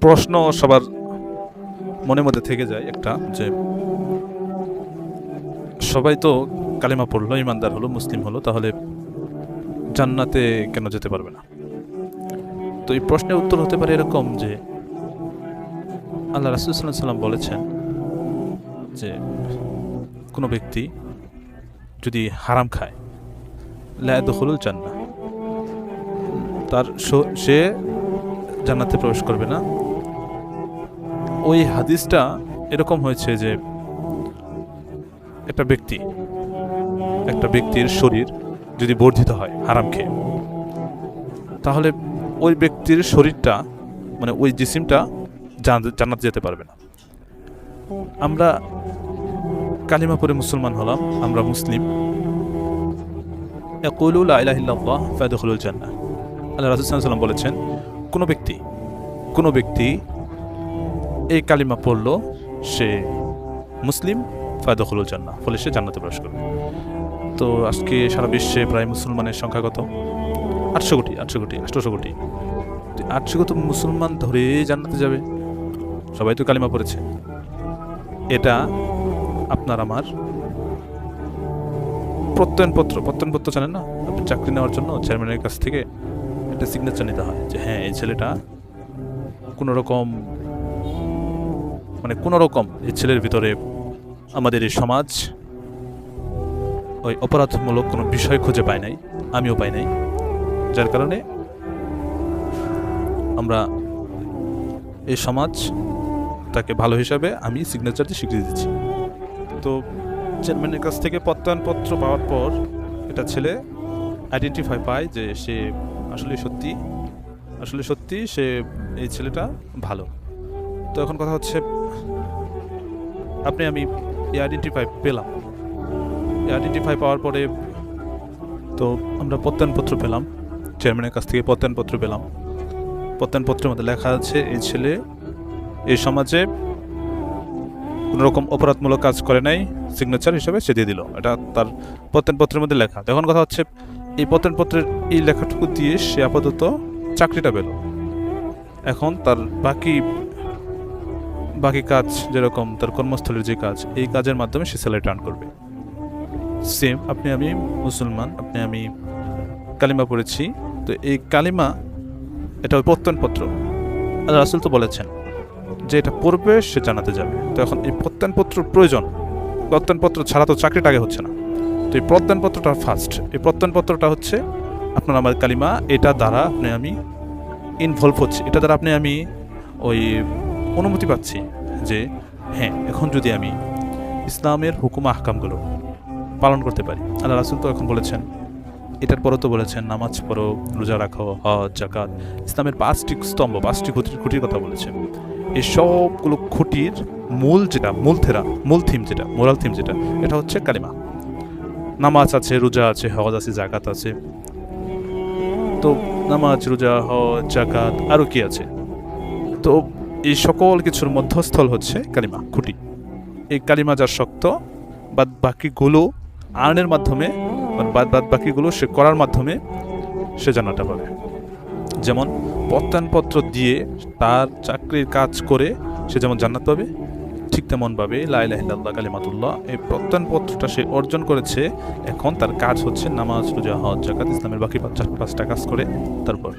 প্রশ্ন সবার মনে মধ্যে থেকে যায় একটা যে সবাই তো কালিমা পড়ল, ইমানদার হলো, মুসলিম হলো, তাহলে জান্নাতে কেন যেতে পারবে না? তো এই প্রশ্নের উত্তর হতে পারে এরকম যে আল্লাহ রাসুলসাল্লাম সাল্লাম বলেছেন যে কোনো ব্যক্তি যদি হারাম খায় লায়াদুল জান্না তার সে জান্নাতে প্রবেশ করবে না। ওই হাদিসটা এরকম হয়েছে যে একটা ব্যক্তি, একটা ব্যক্তির শরীর যদি বর্ধিত হয়, হারাম খেয়ে, তাহলে ওই ব্যক্তির শরীরটা মানে ওই জিসিমটা জান- জান্নাত যেতে পারবে না। আমরা কালিমা পরে মুসলমান হলাম, আমরা মুসলিম। ইয়াকুলু লা ইলাহা ইল্লাল্লাহ ফায়াদখুলুল জান্নাহ। আল্লাহ রাসূল ওয়াসাল্লাম বলেছেন, কোনো ব্যক্তি কোনো ব্যক্তি এই কালিমা পড়ল, সে মুসলিম ফায়দখুলুল জান্নাহ, ফলে সে জান্নাতে প্রবেশ করবে তো আজকে সারা বিশ্বে প্রায় মুসলমানের সংখ্যা কত? আটশো কোটি আটশো কোটি আটশোশো কোটি। আটশো কত মুসলমান ধরে জান্নাতে যাবে? সবাই তো কালিমা পড়েছে। এটা আপনার আমার প্রত্যয়নপত্র। প্রত্যয়নপত্র জানেন না? আপনি চাকরি নেওয়ার জন্য চেয়ারম্যানের কাছ থেকে একটা সিগনেচার নিতে হয় যে হ্যাঁ এই ছেলেটা কোনো রকম মানে কোনো রকম এই ছেলের ভিতরে আমাদের এই সমাজ ওই অপরাধমূলক কোনো বিষয় খুঁজে পায় নাই, আমিও পাই নাই। যার কারণে আমরা এই সমাজ তাকে ভালো হিসাবে আমি সিগনেচারটি স্বীকৃতি দিচ্ছি। তো চেয়ারম্যানের কাছ থেকে প্রত্যয়নপত্র পাওয়ার পর এটা ছেলে আইডেন্টিফাই পায় যে সে আসলে সত্যি আসলে সত্যি সে, এই ছেলেটা ভালো। তো এখন কথা হচ্ছে, আপনি আমি আইডেন্টিফাই পেলাম। আইডেন্টিফাই পাওয়ার পরে তো আমরা প্রত্যয়নপত্র পেলাম চেয়ারম্যানের কাছ থেকে প্রত্যয়নপত্র পেলাম। প্রত্যয়নপত্রের মধ্যে লেখা আছে, এই ছেলে এই সমাজে কোনো রকম অপরাধমূলক কাজ করে নাই সিগনেচার হিসেবে সে দিয়ে দিল। এটা তার প্রত্যয়নপত্রের মধ্যে লেখা। এখন কথা হচ্ছে, এই প্রত্যয়নপত্রের এই লেখাটুকু দিয়ে সে আপাতত চাকরিটা পেল। এখন তার বাকি বাকি কাজ যেরকম তার কর্মস্থলের যে কাজ, এই কাজের মাধ্যমে সে স্যালারি টার্ন করবে। সেম আপনি আমি মুসলমান, আপনি আমি কালিমা পড়েছি। তো এই কালিমা, এটা প্রত্যয়নপত্র। রাসুল তো বলেছেন যে এটা পড়বে, সে জানাতে যাবে। তো এখন এই প্রত্যয়নপত্র প্রয়োজন। প্রত্যয়নপত্র ছাড়া তো চাকরিটা আগে হচ্ছে না। তো এই প্রত্যয়নপত্রটা ফার্স্ট এই প্রত্যয়নপত্রটা হচ্ছে আপনার আমার কালিমা, এটা দ্বারা আপনি আমি ইনভলভ হচ্ছে। এটা দ্বারা আপনি আমি ওই অনুমতি পাচ্ছি যে হ্যাঁ এখন যদি আমি ইসলামের হুকুম আহকামগুলো পালন করতে পারি। আল্লাহ রাসুল তো এখন বলেছেন, এটার পরও তো বলেছেন, নামাজ পড়ো, রোজা রাখো, হজ জাকাত ইসলামের পাঁচটি স্তম্ভ, পাঁচটি খুঁটির খুঁটির কথা বলেছেন। এই সবগুলো খুঁটির মূল যেটা, মূল থেরা, মূল থিম যেটা মোরাল থিম যেটা, এটা হচ্ছে কালিমা। নামাজ আছে, রোজা আছে, হজ আছে জাকাত আছে। তো নামাজ, রোজা, হজ জাকাত আরও কি আছে? তো এই সকল কিছুর মধ্যস্থল হচ্ছে কালিমা, খুঁটি। এই কালিমা যার শক্ত, বাদ বাকিগুলো আর্নের মাধ্যমে বাদ বাদ বাকিগুলো সে করার মাধ্যমে সে জানাটা পাবে। যেমন প্রত্যয়নপত্র দিয়ে তার চাকরির কাজ করে সে যেমন জান্নাত পাবে তেমনভাবে লাইলাহিল্লাহ কালিমাতুল্লাহ এই প্রত্যয়নপত্রটা সে অর্জন করেছে। এখন তার কাজ হচ্ছে নামাজ, রোজা, হজ জাকাত ইসলামের বাকি পাঁচ- পাঁচটা কাজ করে। তারপর